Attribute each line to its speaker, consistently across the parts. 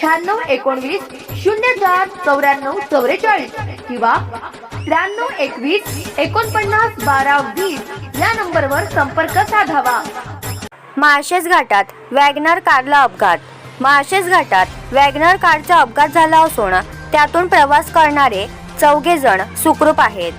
Speaker 1: शहाण्णव एकोणवीस शून्य चार चौऱ्याण्णव चौवेचाळीस किंवा त्र्याण्णव एकवीस एकोणपन्नास बारा वीस या नंबरवर संपर्क साधावा.
Speaker 2: माळशेज घाटात वॅगनर कारला अपघात. माळशेज घाटात वॅगनर कारचा अपघात झाला असून त्यातून प्रवास करणारे चौघे जण सुखरूप आहेत.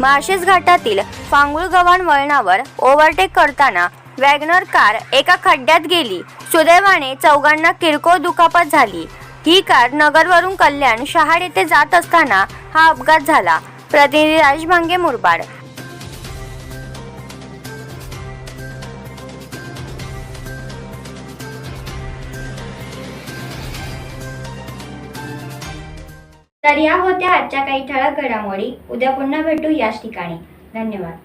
Speaker 2: माळशेज घाटातील फांगुळगव्हाण वळणावर ओव्हरटेक करताना वॅगनर कार एका खड्ड्यात गेली. सुदैवाने चौघांना किरकोळ दुखापत झाली. ही कार नगरवरून कल्याण शहाड येथे जात असताना हा अपघात झाला. प्रतिनिधी राजभांगे मुरबाड.
Speaker 3: तर या होत्या आजच्या काही ठळक घडामोडी. उद्या पुन्हा भेटू याच ठिकाणी. धन्यवाद.